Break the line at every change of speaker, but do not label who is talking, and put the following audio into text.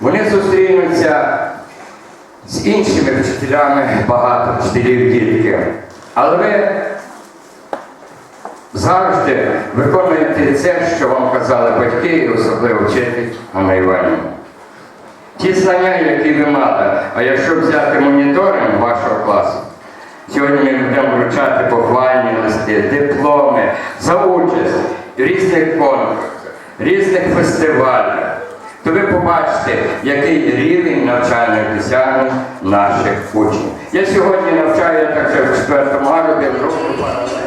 Вони зустрінуться з іншими вчителями, багато вчителів дітки. Але ви завжди виконуєте це, що вам казали батьки, і особливо вчитель Анна Іванівна. Ті знання, які ви мали, а якщо взяти моніторинг вашого класу, сьогодні ми будемо вручати похвальні листи, дипломи за участь в різних конкурсах, різних фестивалях, то ви побачите, який рівень навчальних досягнень наших учнів. Я сьогодні навчаю так ще в 4 групі в паралель.